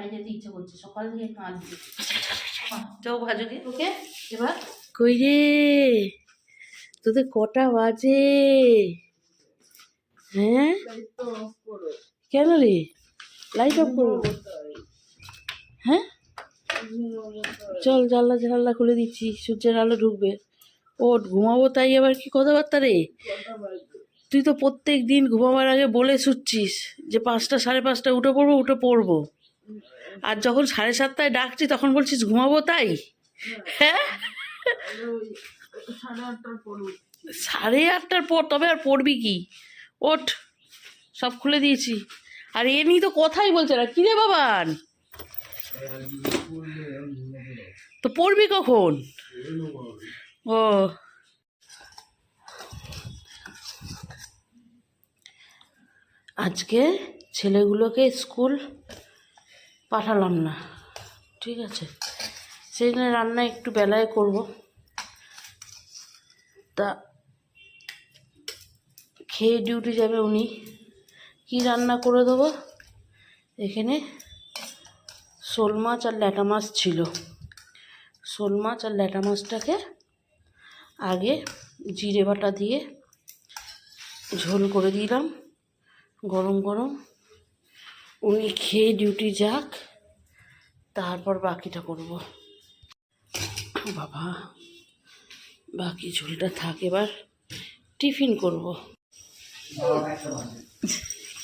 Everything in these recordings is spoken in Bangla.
বাইরে যেতে ইচ্ছে করছে। সকাল থেকে কাঁদছে চৌ ভাজুকে। ওকে এবার? কই রে? তোদের কটা বাজে? হ্যাঁ? কেন রে? লাইট অফ করব হ্যাঁ? চল জানলা জানলা খুলে দিচ্ছি। সূর্যের আলো ঢুকবে। ওট ঘুমাবো তাই আবার কি কথাবার্তা রে? তুই তো প্রত্যেক দিন ঘুমাবার আগে বলে শুচ্ছিস যে পাঁচটা সাড়ে পাঁচটা উঠে পড়ব উঠে পড়ব। আর যখন সাড়ে সাতটায় ডাকছি তখন বলছিস ঘুমাবো তাই? হ্যাঁ? সাড়ে আটটার পর তবে আর পড়বি কি? ওঠ সব খুলে দিয়েছি। আর এ নিয়ে তো কথাই বলছে না। কিরে বাবান? তো পড়বি কখন? ও। আজকে ছেলেগুলোকে স্কুল পাঠালাম না। ঠিক আছে। সেই জন্য রান্না একটু বেলায় করব। তা খেয়ে ডিউটি যাবে উনি। কি রান্না করে দেবো? এখানে শোল মাছ আর ল্যাটা মাছ ছিল। শোল মাছ আর ল্যাটা মাছটাকে আগে জিরে বাটা দিয়ে ঝোল করে দিলাম। গরম গরম। উনি খেয়ে ডিউটি যাক। তারপর বাকিটা করব। বাবা বাকি ঝোলটা থাক এবার টিফিন করব।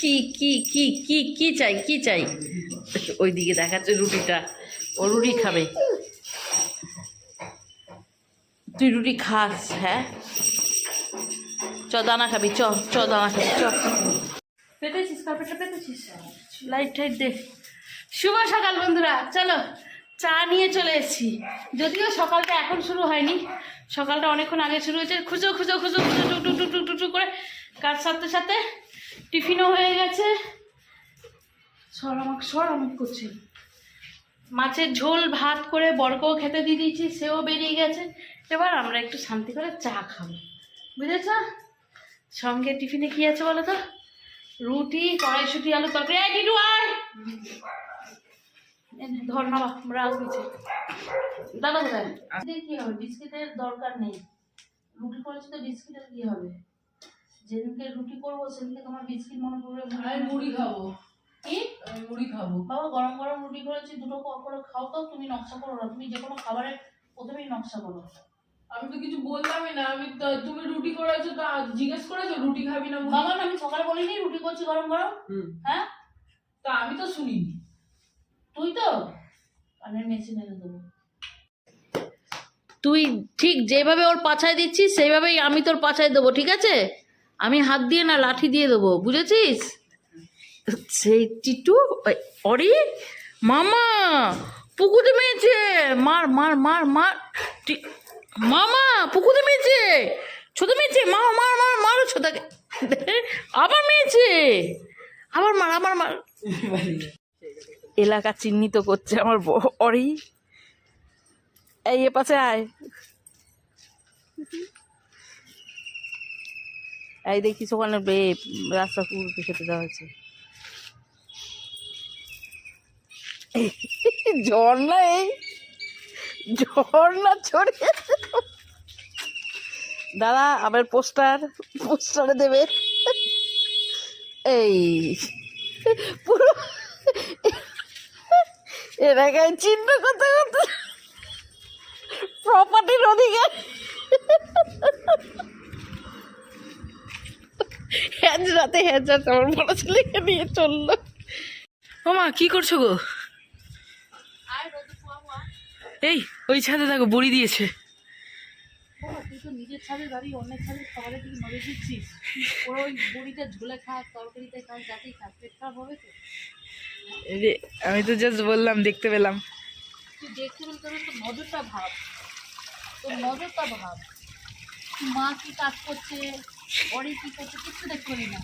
কি কি কি কি কি চাই কি চাই? ওই ওইদিকে দেখাচ্ছে রুটিটা ও রুটি খাবে। তুই রুটি খাস হ্যাঁ? চ দানা খাবি চ চ দানা খাবি চ। পেতেছিস কার্পেটটা পেতেছিস? লাইট টাইট দে। শুভ সকাল বন্ধুরা, চলো চা নিয়ে চলে এসেছি। যদিও সকালটা এখন শুরু হয়নি, সকালটা অনেকক্ষণ আগে শুরু হয়েছে। খুঁজো খুঁজো খুঁজো খুঁজো, টুক টুক টুক করে। কার সাথে সাথে? টিফিনও হয়ে গেছে। সর আমাকে সর আমাকে করছে। মাছের ঝোল, ভাত করে বরকেও খেতে দিয়ে দিয়েছি, সেও বেরিয়ে গেছে। এবার আমরা একটু শান্তি করে চা খাব। বুঝেছ? সঙ্গে টিফিনে কি আছে বলো তো? রুটি কড়াইশুটি আলু তরকারি। আয় টিটু আয়! ধর না দাদা কোথায়? কি হবে? বিস্কিটের দরকার নেই। রুটি করেছি তো বিস্কিটের কি হবে? যেদিনকে রুটি করব সেদিনকে তোমার বিস্কিট মনে পড়বে। মুড়ি খাব। কি? মুড়ি খাব। বাবা গরম গরম রুটি করেছি দুটো করে খাও তো তুমি নকশা করো না। তুমি যে কোনো খাবারের প্রথমেই নকশা করো। আমি তো কিছু বললামই না আমি তো- তুমি রুটি করেছ তা জিজ্ঞেস করেছ রুটি খাবি না? বাবা আমি সকালে বলিনি রুটি করছি গরম গরম। হ্যাঁ? তা আমি তো শুনিনি। তুই তো? কানের মেশিন এনে দেবো। তুই ঠিক যেভাবে ওর পাছায় দিচ্ছিস সেইভাবেই আমি তোর পাছায় দেবো ঠিক আছে? আমি হাত দিয়ে না লাঠি দিয়ে দেবো বুঝেছিস? সেই টিটু অরি মামা পুকুতে মেয়েছে মার মার মার মার। টি- মামা পুকুতে মেয়েছে। ছোট মেয়েছে, মা মার মার মারো ছোটাকে আবার মেয়েছে। আবার মার আবার মার এলাকা চিহ্নিত করছে আমার অরি। এই এ পাশে আয়। এই দেখি ওখানে রাস্তা কুকুরকে খেতে দেওয়া হয়েছে। ঝর্ণা এই। ঝর্ণা ছড়িয়ে দাদা, আবার পোস্টার, পোস্টারে দেবে। এই, পুরো এলাকায় চিহ্ন করতে করতে প্রপার্টির অধিকার। হ্যাজ রাতে হ্যাজ রাতে আমার বড় ছেলেকে নিয়ে চলল। ও মা কি করছ গো? এই ওই ছাদে দেখো বড়ি দিয়েছে। তুই তো নিজের ছাদে দাঁড়িয়ে অন্যের ছাদে খাবারে তুই নজর দিচ্ছিস। ওরা ওই বড়িটা ঝোলে খাক তরকারিতে খাক যাতেই খাক পেট খারাপ হবে তো? আমি তো জাস্ট বললাম দেখতে পেলাম। তুই দেখতে পেলে তোর তো নজরটা ভাব। তোর নজরটা ভাব। মা কি কাজ করছে বড়ি কি করছে কিচ্ছু দেখতে পেলি না।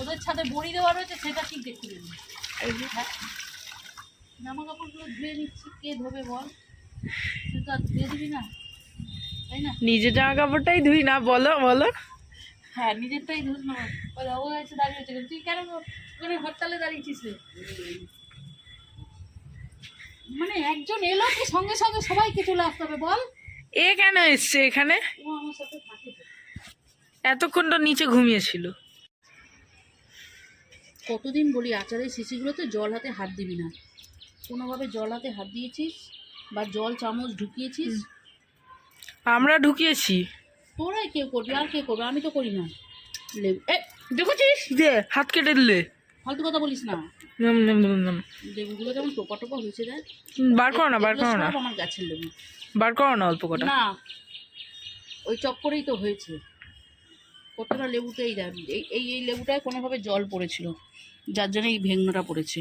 ওদের ছাদে বড়ি দেওয়া রয়েছে সেটা ঠিক দেখতে পেলি না। হ্যাঁ। জামা কাপড়গুলো ধুয়ে নিচ্ছি কে ধোবে বল? তুই তো আর ধুয়ে দিবি না তাই না নিজে জামা কাপড়টাই ধুই না বলো বলো। হ্যাঁ নিজেরটাই ধুস না। ও এসে তুই কেন ওখানে হরতালে দাঁড়িয়েছিস রে। মানে একজন এলো কি সঙ্গে সঙ্গে সবাইকে চলে আসতে হবে বল। এ কেন এসছে এখানে? ও আমার সাথে থাকে। এতক্ষণ তো নিচে ঘুমিয়েছিল। কতদিন বলি আচারের শিশিগুলোতে জল হাতে হাত দিবি না। কোনোভাবে জল হাতে হাত দিয়েছিস? বা জল চামচ ঢুকিয়েছিস? আমরা ঢুকিয়েছি। তোরাই কেউ করবি আর কে করবে? আমি তো করি না। লেবু এ দেখেছিস? দে হাত কেটে দিলে। ফালতু কথা বলিস না। লেবুগুলো টোপা টোপা হয়েছে দেখ। বার করো না বার করো না। আমার গাছের লেবু। বার করো না অল্প কটা। না। ওই চক্করেই তো হয়েছে। দেখ এই এই এই লেবুটায় কোনোভাবে জল পড়েছিল। যার জন্য এই ভেঙনাটা পড়েছে।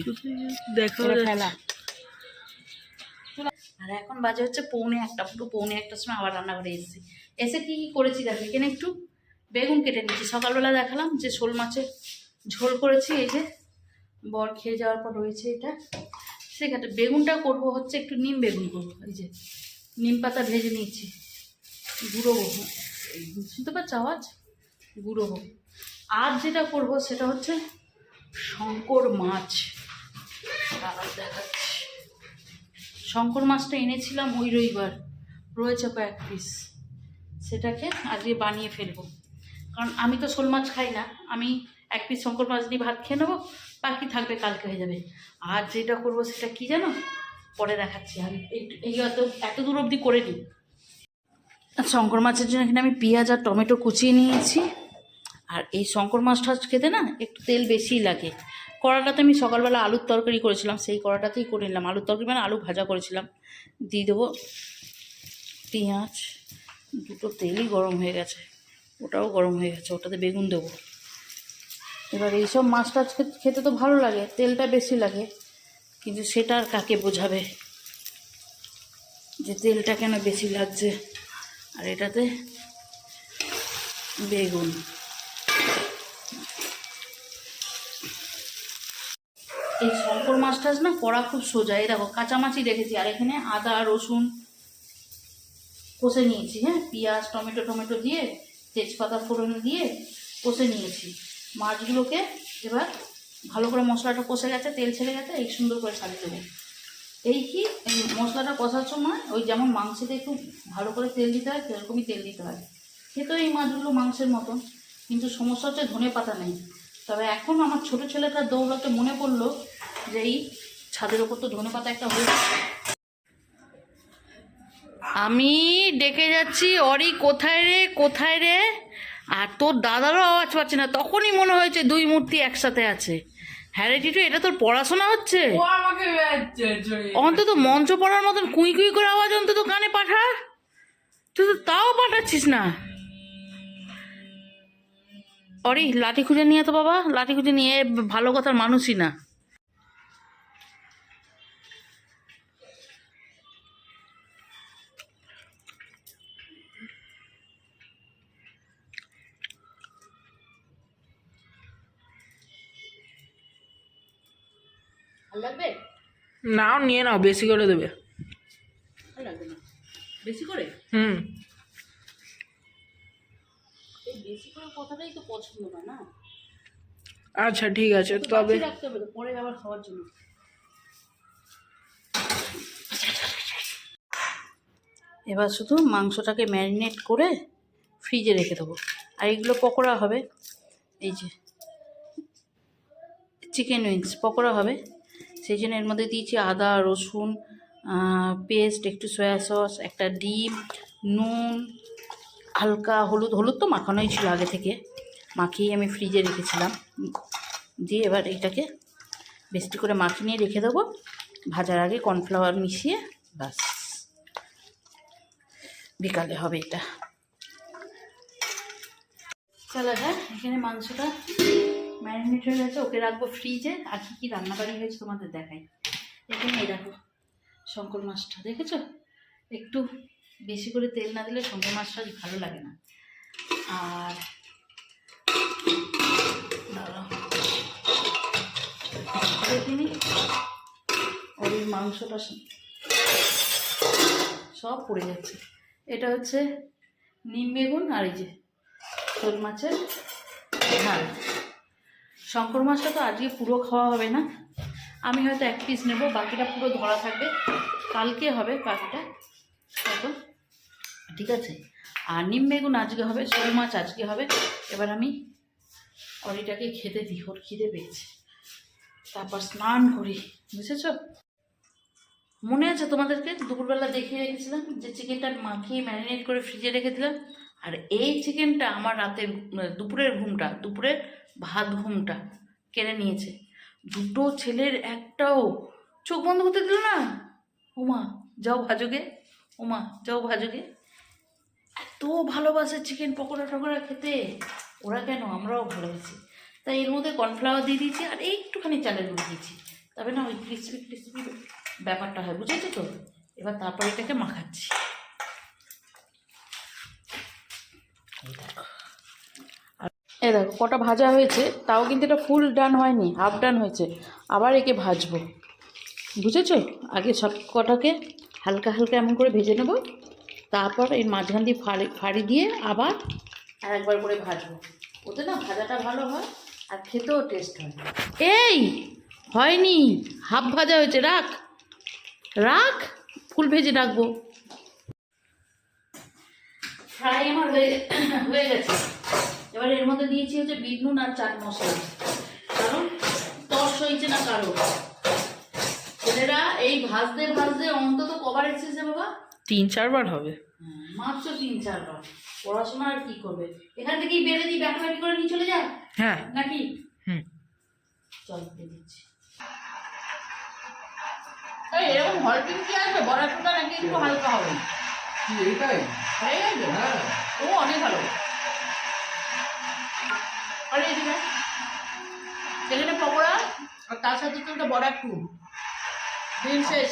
দেখো ফেলা। আর এখন বাজে হচ্ছে পৌনে একটা, পুরো পৌনে একটার সময় আবার রান্নাঘরে এসেছি। এসে কী কী করেছি দেখো, এখানে একটু বেগুন কেটে নিচ্ছি সকালবেলা দেখালাম যে শোল মাছের ঝোল করেছি, এই যে বর খেয়ে যাওয়ার পর রয়েছে এটা। সেখানে বেগুনটা করব হচ্ছে একটু নিম বেগুন করব, এই যে নিম পাতা ভেজে নিয়েছি। গুঁড়ো শুনতে পাচ্ছ আওয়াজ? গুঁড়ো আর যেটা করব সেটা হচ্ছে শঙ্কর মাছ। দেখাচ্ছি। শঙ্কর মাছটা এনেছিলাম ওই রবিবার রয়েছে কয়েক পিস সেটাকে আজকে বানিয়ে ফেলব। কারণ আমি তো শোল মাছ খাই না, আমি এক পিস শঙ্কর মাছ দিয়ে ভাত খেয়ে নেব, বাকি থাকবে কালকে হয়ে যাবে। আর যেটা করব সেটা কি জানো? পরে দেখাচ্ছি আমি। এই- এত এত দূর অবধি করে নিই শঙ্কর মাছের জন্য এখানে আমি পেঁয়াজ আর টমেটো কুচিয়ে নিয়েছি। আর এই শঙ্কর মাছ টাছ খেতে না একটু তেল বেশিই লাগে। কড়াটাতে আমি সকালবেলা আলুর তরকারি করেছিলাম, সেই কড়াটাতেই করে নিলাম। আলুর তরকারি মানে আলু ভাজা করেছিলাম। দিয়ে দেবো পেঁয়াজ, দুটো তেলই গরম হয়ে গেছে। ওটাও গরম হয়ে গেছে, ওটাতে বেগুন দেবো। এবার এইসব মাছ টাছ খেতে তো ভালো লাগে, তেলটা বেশি লাগে, কিন্তু সেটা আর কাকে বোঝাবে? যে তেলটা কেন বেশি লাগছে? আর এটাতে বেগুন। এই শঙ্কর মাছ টাছ না করা খুব সোজা। এই দেখো কাঁচামাচি রেখেছি আর এখানে আদা, রসুন কষে নিয়েছি হ্যাঁ? পেঁয়াজ, টমেটো টমেটো দিয়ে, তেজপাতা, ফোড়ন দিয়ে কষে নিয়েছি। মাছগুলোকে এবার ভালো করে মশলাটা কষে গেছে, তেল ছেড়ে গেছে, এই সুন্দর করে সাজিয়ে দেবো এই কি? মশলাটা কষার সময় ওই যেমন মাংসেতে একটু ভালো করে তেল দিতে হয়, সেরকমই তেল দিতে হয়। খেতেও এই মাছগুলো মাংসের মতন, কিন্তু সমস্যা হচ্ছে ধনে পাতা নেই। তবে এখন আমার ছোট ছেলেটার দৌড়াতে মনে পড়ল যে এই ছাদের ওপর তো ধনে পাতা একটা হয়েছে। আমি ডেকে যাচ্ছি অরি কোথায় রে কোথায় রে? আর তোর দাদারও আওয়াজ পাচ্ছে না তখনই মনে হয়েছে দুই মূর্তি একসাথে আছে। হ্যাঁ রে টিটু এটা তোর পড়াশোনা হচ্ছে? অন্তত মঞ্চ পড়ার মতন কুই কুই করে আওয়াজ অন্তত কানে পাঠা। তুই তো তাও পাঠাচ্ছিস না। অরি লাঠি খুঁজে নিয়ে তো বাবা লাঠি খুঁজে নিয়ে ভালো কথার মানুষই না। ভালো লাগবে? নাও নিয়ে নাও বেশি করে দেবে। ভালো লাগবে না? বেশি করে? হুম। বেশি করে কথাটাই তো পছন্দ না না? আচ্ছা ঠিক আছে তবে রাখতে হবে পরে আবার খাওয়ার জন্য। এবার শুধু মাংসটাকে ম্যারিনেট করে ফ্রিজে রেখে দেবো। আর এগুলো পকোড়া হবে এই যে। চিকেন উইংস পকোড়া হবে। সেই জন্য এর মধ্যে দিয়েছি আদা, রসুন পেস্ট, একটু সয়া সস, একটা ডিম, নুন, হালকা হলুদ হলুদ তো মাখানোই ছিল আগে থেকে, মাখিয়ে আমি ফ্রিজে রেখেছিলাম। দিয়ে এবার এটাকে বেশি করে মাখিয়ে নিয়ে রেখে দেবো, ভাজার আগে কর্নফ্লাওয়ার মিশিয়ে বাস বিকালে হবে এটা। চলো হ্যাঁ এখানে মাংসটা ম্যারিনেট হয়ে গেছে ওকে রাখব ফ্রিজে আর কি কী কী রান্নাবাড়ি হয়েছে তোমাদের দেখাই। এখানে এই দেখো, শঙ্কর মাছটা, দেখেছ? একটু বেশি করে তেল না দিলে শঙ্কর মাছটা ভালো লাগে না। আর। দেখিনি ওর মাংসটা সব পড়ে যাচ্ছে। এটা হচ্ছে নিম বেগুন আর এই যে শোল মাছের ঝাল। শঙ্কর মাছটা তো আজকে পুরো খাওয়া হবে না। আমি হয়তো এক পিস নেব, বাকিটা পুরো ধরা থাকবে। কালকে হবে হয়তো ঠিক আছে? আর নিম বেগুন আজকে হবে, শোল মাছ আজকে হবে। এবার আমি অরিটাকে খেতে দিই, ওর খিদে পেয়েছে। তারপর স্নান করি, বুঝেছ? মনে আছে তোমাদেরকে? দুপুরবেলা দেখিয়ে রেখেছিলাম যে চিকেনটা মাখিয়ে ম্যারিনেট করে ফ্রিজে রেখে দিলাম। আর এই চিকেনটা আমার রাতের, দুপুরের ঘুমটা, দুপুরের ভাত ঘুমটা কেড়ে নিয়েছে। দুটো ছেলের একটাও চোখ বন্ধ করতে দিল না। ওমা, যাও ভাজোগে ওমা, যাও ভাজোগে এত ভালোবাসে চিকেন পকোড়া টকোড়া খেতে। ওরা কেন? আমরাও ভালোবাসি তাই এর মধ্যে কর্নফ্লাওয়ার দিয়ে দিয়েছি আর একটুখানি চালের গুঁড়ো দিয়েছি। তবে না, ওই ক্রিসপি ক্রিসপি ব্যাপারটা হয়, বুঝেছ তো? এবার তারপর এটাকে মাখাচ্ছি এই দেখো এই দেখো, কটা ভাজা হয়েছে, তাও কিন্তু এটা ফুল ডান হয়নি হাফ ডান হয়েছে। আবার একে ভাজবো। বুঝেছ? আগে সব কটাকে হালকা হালকা এমন করে ভেজে নেব। তারপর এই মাঝখান দিয়ে ফাড়ি ফাড়ি দিয়ে আবার আর একবার করে ভাজবো। ওতে না ভাজাটা ভালো হয় আর খেতেও টেস্ট হয়। এই, হয়নি। হাফ ভাজা হয়েছে, রাখ। রাখ ফুল ভেজে রাখব। ফ্রাই আমার হয়ে হয়ে গেছে। এবার এর মধ্যে দিয়েছি হচ্ছে বিট নুন আর চাট মশলা। কারণ তস হয়েছে না কারও। ছেলেরা এই ভাজতে ভাজতে অন্তত কবার এসেছে বাবা? তিন চারবার হবে। হ্যাঁ, মাত্র তিন চারবার। পড়াশোনা আর কি করবে? এখান থেকেই বেড়ে দিই ব্যাটা ব্যাটি করে নিয়ে চলে যা। হ্যাঁ। নাকি? হুম। চল দিচ্ছি। এই এরকম হলপিং কি আসবে? বড়াটা নাকি একটু হালকা হবে? কি এইটাই হয়ে গেছে? হ্যাঁ। ও অনেক ভালো। আরে এখানে পকোড়া আর তার সাথে তো একটা বড়া একটু দিন শেষ।